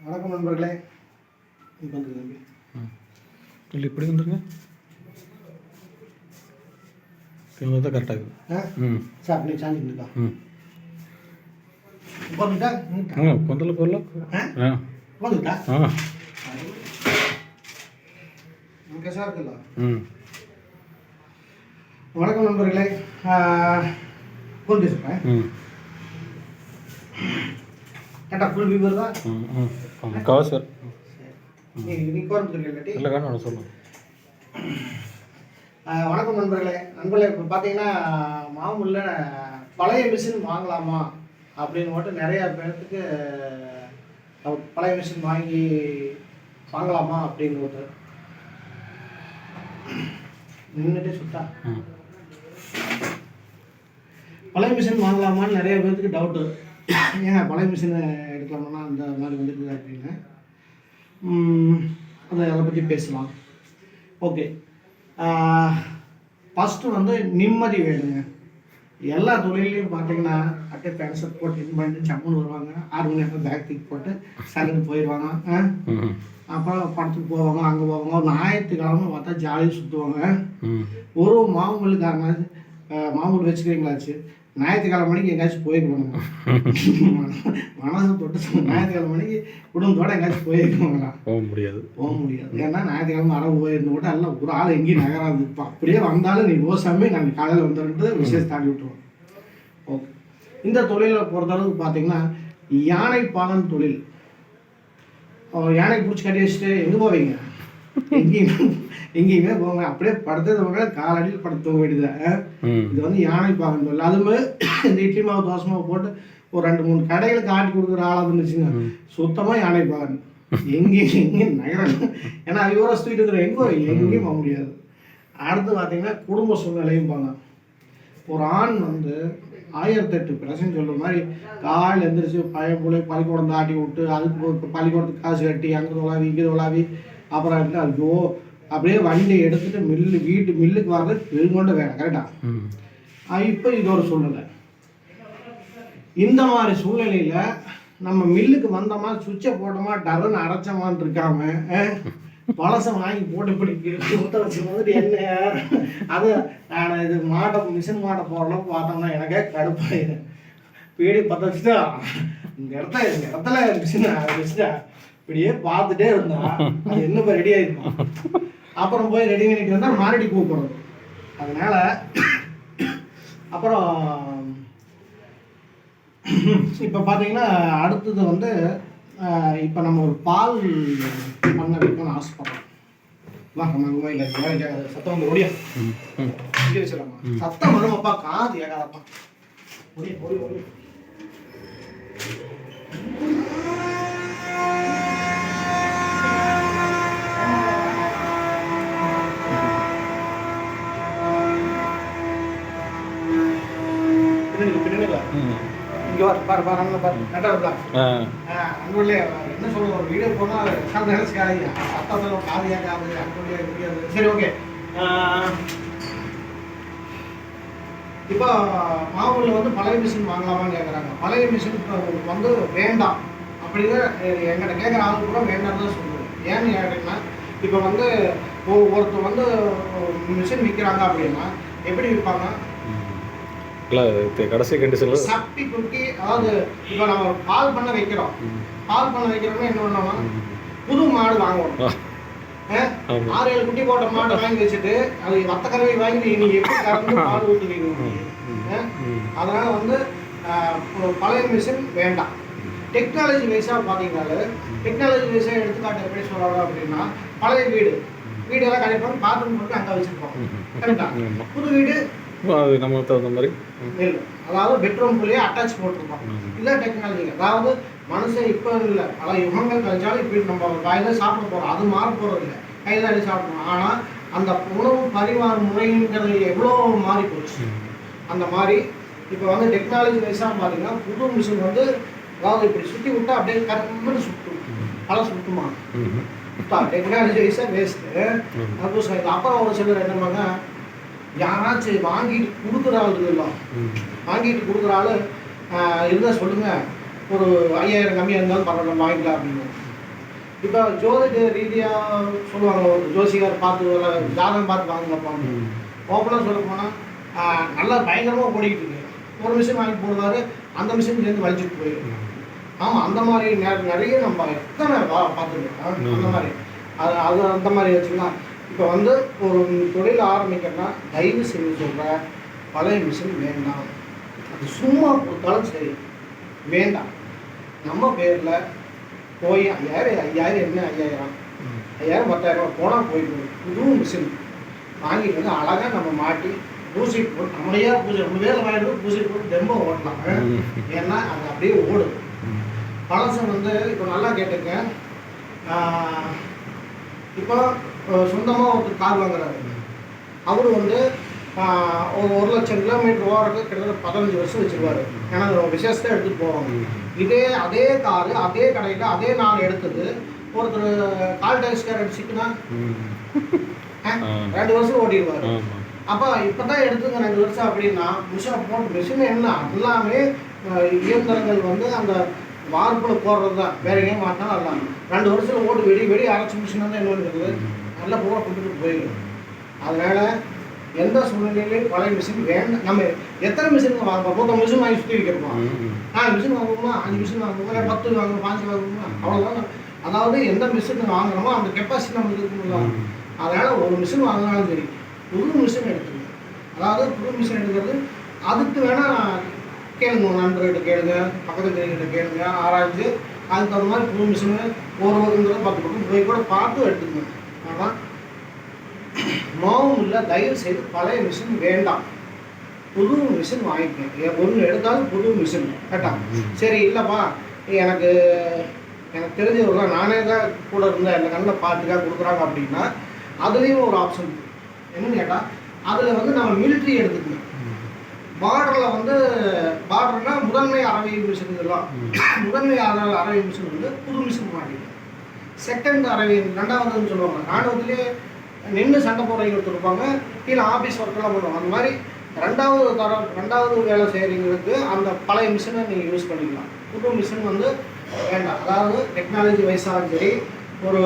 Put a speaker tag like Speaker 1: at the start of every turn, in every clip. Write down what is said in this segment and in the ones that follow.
Speaker 1: வணக்கம் நண்பர்களே.
Speaker 2: இல்லை இப்படி வந்துருங்க. இவங்க தான் கரெக்டாக இருக்குது ம்.
Speaker 1: சார் அப்படியே சாஞ்சி நிற்கா
Speaker 2: ம்.
Speaker 1: உட்காந்துட்டா
Speaker 2: ஆ கொந்தல
Speaker 1: ஆ?
Speaker 2: ஆ.
Speaker 1: உட்காந்துட்டா
Speaker 2: ஆ.
Speaker 1: ஓகே சார் இருக்குல்ல?
Speaker 2: ம்.
Speaker 1: வணக்கம் நண்பர்களே. பேசுகிறேன்
Speaker 2: ம்.
Speaker 1: கரெக்டாக ஃபுல் வியூவர் தான்
Speaker 2: ம் ம். ஆமாம் கவா சார்.
Speaker 1: நீ கோரம்புத்தூர் இல்லாட்டி.
Speaker 2: இல்லை வேணும் சொல்லுங்கள்
Speaker 1: வணக்கம் நண்பர்களே. நண்பர்களே இப்போ பார்த்தீங்கன்னா மாமூலில் பழைய மிஷின் வாங்கலாமா அப்படின்னு மட்டும் நிறைய பேர்த்துக்கு பழைய மிஷின் வாங்கி வாங்கலாமா அப்படின்னு நின்றுட்டே சுட்டா பழைய மிஷின் வாங்கலாமான்னு நிறைய பேர்த்துக்கு டவுட்டு ஏன் பழைய மிஷினை எடுக்கலாமா அந்த மாதிரி வந்துருக்குது அப்படின்னு அதை அதை பற்றி பேசலாம். ஓகே ஃபஸ்ட்டு வந்து நிம்மதி வேணுங்க. எல்லா தொழிலையும் பார்த்தீங்கன்னா அட்டை பேண்ட் ஷர்ட் போட்டு இது பண்ணிட்டு சம்முன்னு வருவாங்க. ஆறு மணி நேரம் பேக் தூக்கி போட்டு சலுன்னு போயிடுவாங்க அப்புறம் படத்துக்கு போவாங்க அங்கே போவாங்க. ஒரு ஞாயிற்றுக்கிழமை பார்த்தா ஜாலியாக சுற்றுவாங்க ஒரு மாமூலுக்காரங்க மாமூல் வச்சுக்கிறீங்களாச்சு? ஞாயிற்றுக்கிழமை மணிக்கு எங்கேயாச்சும் போயிருக்கணும் மனசு தொட்டு. ஞாயிற்றுக்கிழமை மணிக்கு குடும்பத்தோட எங்கேயாச்சும் போயிருக்கோங்களா?
Speaker 2: போக முடியாது.
Speaker 1: போக முடியாது. ஏன்னா ஞாயிற்றுக்கிழமை அரவு போயிருந்து கூட எல்லாம் ஒரு ஆள் எங்கேயும் நகராது. இப்போ அப்படியே வந்தாலும் நீ ஓசாமே நாங்கள் காலையில் வந்துட்டு விசேஷம் தாண்டி விட்டுருவோம். ஓகே. இந்த தொழிலை பொறுத்தளவுக்கு பார்த்தீங்கன்னா யானை பாகன் தொழில். யானை பிடிச்சி கட்டி வச்சுட்டு எங்கே போவீங்க? எங்கேயுமே எங்கேயுமே போங்க அப்படியே படுத்தவங்க காலடியில் படுத்த வேண்டியது
Speaker 2: ம்.
Speaker 1: இது வந்து யானை பாகன் தொழில் அதுவுமே இந்த இட்லி மாவு தோசை மாவு போட்டு ஒரு ரெண்டு மூணு கடைகளுக்கு ஆட்டி கொடுக்குற ஆளாக இருந்துச்சுங்க. சுத்தமாக யானை பாகன் எங்கேயும் எங்கேயும் நகரம். ஏன்னா இவர ஸ்ட்ரீட் இருக்கிற எங்கே எங்கேயும் போக முடியாது. அடுத்து பார்த்தீங்கன்னா குடும்ப சூழ்நிலையும் பாங்க ஒரு ஆண் வந்து ஆயிரத்தெட்டு பிரச்சனை சொல்ற மாதிரி காலையில் எந்திரிச்சு பையன் பிள்ளை பள்ளிக்கூடம் தாட்டி விட்டு அதுக்கு பள்ளிக்கூடத்துக்கு காசு கட்டி அங்கே தொலாவி இங்கே தொலாவி அப்புறம் வந்து ஐயோ அப்படியே வண்டியை எடுத்துட்டு மில்லு வீட்டு மில்லுக்கு வர்றது பெருங்கொண்ட வேலை கரெக்டாக
Speaker 2: ம்.
Speaker 1: இப்போ இது ஒரு சூழ்நிலை. இந்த மாதிரி சூழ்நிலையில நம்ம மில்லுக்கு வந்தோமா சுவிட்சை போட்டோமா டர்ன்னு அரைச்சோமான்னு இருக்காம அஹ், பழசை வாங்கி போட்டு இப்படி ஊத்த வச்சு வந்துட்டு என்ன? அது நான் இது மாட்டை மிஷின் மாட்டை போடுறோம் பார்த்தோம்னா எனக்கே கடுப்பாயிரு பீடி பற்ற வச்சுட்டா இந்த இடத்த இந்த இடத்துல மிஷின் வச்சுட்டா இப்படியே பார்த்துட்டே இருந்தா அது என்ன ரெடி ஆயிருக்கும் அப்புறம் போய் ரெடி பண்ணிட்டு வந்தா மறுபடி கூப்பிடுறது அதனால அப்புறம் இப்போ பார்த்தீங்கன்னா அடுத்தது வந்து இப்போ நம்ம ஒரு பால் பண்ண வைக்கணும்னு ஆசைப்படுறோம். வா நம்ம கேட்காது சத்தம் வந்து இங்கே வச்சிடலாமா? சத்தம் வருமாப்பா காது கேட்காதப்பா. ஓடி ஓடி ஓடி பின்னாடி பின்னாடி வா.
Speaker 2: ம்
Speaker 1: இங்க வா பாரு பாரு அண்ணா பாரு.
Speaker 2: ஆ.
Speaker 1: அன்புள்ளே என்ன சொல்லுவோம் ஒரு வீடியோ போனால் சார் நினைச்சுக்காதீங்க சத்தத்தில் காது கேட்காது அன்புள்ளே முடியாது சரி ஓகே. இப்போ மாவூரில் வந்து பழைய மிஷின் வாங்கலாமான்னு கேட்குறாங்க பழைய மிஷின் வந்து வேண்டாம். அப்படின்னு எங்கிட்ட கேட்குற ஆளு கூட வேண்டாம் தான் சொல்லுவேன் ஏன்னு கேட்டீங்கன்னா இப்போ வந்து ஒரு- ஒருத்தர் வந்து மிஷின் விற்கிறாங்க அப்படின்னா எப்படி விற்பாங்க?
Speaker 2: இல்லை கடைசி கண்டிஷனில்
Speaker 1: சப்பி குட்டி அதாவது இப்போ நம்ம பால் பண்ண வைக்கிறோம். பால் பண்ண வைக்கிறோம்னா என்ன பண்ணுவோம் புது மாடு வாங்குவோம் ஆறு ஏழு குட்டி போட்ட மாட்டை வாங்கி வச்சுட்டு அது வத்த கறவை வாங்கி நீ எப்படி கறந்து பால் ஊற்றுவீங்க அதனால வந்து பழைய மிஷின் வேண்டாம். டெக்னாலஜி வைஸாக பார்த்தீங்கன்னாலே டெக்னாலஜி வைஸாக எடுத்துக்காட்டு எப்படி சொல்லலாம் அப்படின்னா பழைய வீடு. வீடெல்லாம் கழிப்பாங்க பாத்ரூம் போட்டு அங்கே வச்சுருப்போம். கரெக்டா?
Speaker 2: ஆமாம்
Speaker 1: புது வீடு
Speaker 2: அது நமக்கு தகுந்த மாதிரி.
Speaker 1: இல்லை அதாவது பெட்ரூம்குள்ளேயே அட்டாச் போட்டிருப்போம்
Speaker 2: ம்.
Speaker 1: இதான் டெக்னாலஜி அதாவது மனுஷன் இப்போ இல்லை. பல யுகங்கள் கழிச்சாலும் இப்படி நம்ம வாயில சாப்பிட போகிறோம் அது மாற போகிறது இல்லை கையில் அடி சாப்பிடணும். ஆனால் அந்த உணவு பரிமாற முறைங்கிறது எவ்வளோ மாறி போச்சு. அந்த மாதிரி இப்போ வந்து டெக்னாலஜி வைஸாக பார்த்தீங்கன்னா புது மிஷின் வந்து அதாவது இப்படி சுற்றி விட்டா அப்படியே கரெக்டாக சுற்றும் பல சுற்றுமா
Speaker 2: ம்.
Speaker 1: டெக்னாலஜி வைஸாக வேஸ்ட்டு. அப்புறம் ஒரு சிலர் என்னமாங்க யாராச்சும் வாங்கிட்டு கொடுக்குற ஆள். வாங்கிட்டு கொடுக்குற ஆள் இருந்தால் சொல்லுங்கள் ஒரு ஐயாயிரம் கம்மியாக இருந்தாலும் பரவாயில்ல வாங்கிக்கலாம் அப்படின்னு. இப்போ ஜோதிட ரீதியாக சொல்லுவாங்க ஒரு ஜோசிகார் பார்த்து ஜாதகம் பார்த்து வாங்க வைப்பாங்க
Speaker 2: ம்.
Speaker 1: ஓப்பனாக சொல்ல போனால் நல்லா பயங்கரமாக ஓடிக்கிட்டு இருக்கு. ஒரு மிஷின் வாங்கி போடுவாரு அந்த மிஷின் சேர்ந்து வலிச்சுட்டு
Speaker 2: ம்.
Speaker 1: ஆமாம் அந்த மாதிரி நிறைய நம்ம எத்தனை பார்த்துருக்கோம். அந்த மாதிரி. அது அது அந்த மாதிரி வச்சுக்கலாம். இப்போ வந்து ஒரு தொழில் ஆரம்பிக்கிறேன்னா தயவு செஞ்சு சொல்கிறேன் பழைய மிஷின் வேண்டாம். அது சும்மா கொடுத்தாலும் சரி. வேண்டாம். நம்ம பேரில் போய் ஐயாயிரம் ஐயாயிரம் என்ன ஐயாயிரம். ஐயாயிரம் பத்தாயிரம் போனால் போயிடும். புது மிஷின் வாங்கிட்டு வந்து அழகாக நம்ம மாட்டி பூசி போட்டு நம்மளையே பூஜை நம்ம வேலை வாங்கிட்டு பூசி போட்டு தெம்ப ஓட்டலாம். ஏன்னா அது அப்படியே ஓடுது
Speaker 2: ம்.
Speaker 1: பழசு வந்து இப்போ நல்லா கேட்டுக்க இப்போ சொந்தமாக ஒருத்தர் கார் வாங்குறாரு. அவர் வந்து ஒரு ஒரு லட்சம் கிலோமீட்டர் ஓடுறதுக்கு கிட்டத்தட்ட பதினஞ்சு வருஷம் வச்சிருவாரு. ஏன்னா அது விசேஷத்தை எடுத்துகிட்டு போவாங்க இதே அதே காரு அதே கடையில் அதே நாள் எடுத்தது ஒருத்தர் கால் டாக்ஸ்கார் அடிச்சுட்டுனா
Speaker 2: ம். ஆ.
Speaker 1: ரெண்டு வருஷம் ஓட்டிடுவார்.
Speaker 2: ஆமா.
Speaker 1: அப்போ இப்போ தான் எடுத்துங்க ரெண்டு வருஷம் அப்படின்னா மிஷினை போட்டு மிஷின் என்ன? எல்லாமே இயந்திரங்கள் வந்து அந்த வார்ப்பில் போடுறது தான் வேற எங்கேயும் மாட்டாலும் அதெல்லாம் ரெண்டு வருஷத்தில் ஓட்டு வெடி வெடி அரைச்சி மிஷின் வந்து என்ன இருக்குது. நல்லா பூரா கொடுத்துட்டு போயிடும் அதனால எந்த சூழ்நிலையிலையும் பழைய மிஷின் வேண்டாம் நம்ம எத்தனை மிஷின் வாங்குவோம் மொத்தம் மிஷின் வாங்கி சுற்றி வைக்கிறோம். நாலு மிஷின் வாங்குவோமா அஞ்சு மிஷின் வாங்குவோமா பத்து வாங்குவோம் பாஞ்சு வாங்குவோமா அவ்வளோதான் அதாவது எந்த மிஷின் வாங்குறோமோ அந்த கெப்பாசிட்டி நமக்கு இருக்குங்களா. அதனால ஒரு மிஷின் வாங்கினாலும் சரி புது மிஷின் எடுத்துங்க அதாவது புது மிஷின் எடுக்கிறது அதுக்கு வேணா கேளுங்க நண்பர்கிட்ட கேளுங்க பக்கத்து கிட்ட கேளுங்க ஆராய்ஞ்சு அதுக்கு தகுந்த மாதிரி புது மிஷின் ஒரு ஒரு பத்து பக்கம் போய் கூட பார்த்து எடுத்துக்கணும் நோவும் இல்லை தயவு செய்து பழைய மிஷின் வேண்டாம். புது மிஷின் வாங்கிக்கங்க. ஒன்று எடுத்தாலும் புது மிஷின் கேட்டா? சரி இல்லைப்பா எனக்கு எனக்கு தெரிஞ்சவர்கள் நானே தான் கூட இருந்தேன். இந்த கண்ணில் பார்த்துக்கா கொடுக்குறாங்க அப்படின்னா அதுலேயும் ஒரு ஆப்ஷன் என்னன்னு கேட்டால் அதில் வந்து நம்ம மிலிட்ரி எடுத்துக்கணும். பார்டரில் வந்து பார்டர்னா முதன்மை அறவை மிஷின் இதெல்லாம். முதன்மை அற அறவை மிஷின் வந்து புது மிஷின் மாட்டிக்கணும் செகண்ட் அறவை ரெண்டாவதுன்னு சொல்லுவாங்க. ராணுவத்திலே நின்று சண்டை போடுறவங்க ஒருத்தர் இருப்பாங்க. கீழே ஆஃபீஸ் ஒர்க்கெல்லாம் பண்ணுவாங்க. அந்த மாதிரி ரெண்டாவது தர ரெண்டாவது வேலை செய்கிறவங்களுக்கு அந்த பழைய மிஷினை நீங்கள் யூஸ் பண்ணிக்கலாம். புது மிஷின் வந்து வேண்டாம். அதாவது டெக்னாலஜி வைஸாலும் சரி ஒரு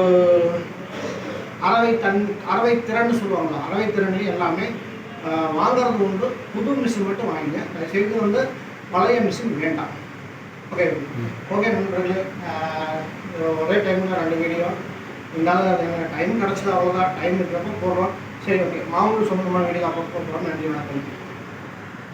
Speaker 1: அறவை தன் அறவை திறன்னு சொல்லுவாங்க. அறவை திறனு எல்லாமே வாங்குறது உண்டு. புது மிஷின் மட்டும் வாங்கிங்க. தயவுசெய்து வந்து பழைய மிஷின் வேண்டாம். ஓகே ஓகே நண்பர்களே ஒரே டைமில் ரெண்டு வீடியோ இருந்தாலும் டைம் கிடச்சது அவ்வளோதான் டைம் இருக்கிறப்ப போடுறோம். சரி ஓகே மாமூல் சொந்தமான வீடியோ அப்போ போடுறோம் நன்றி வணக்கம்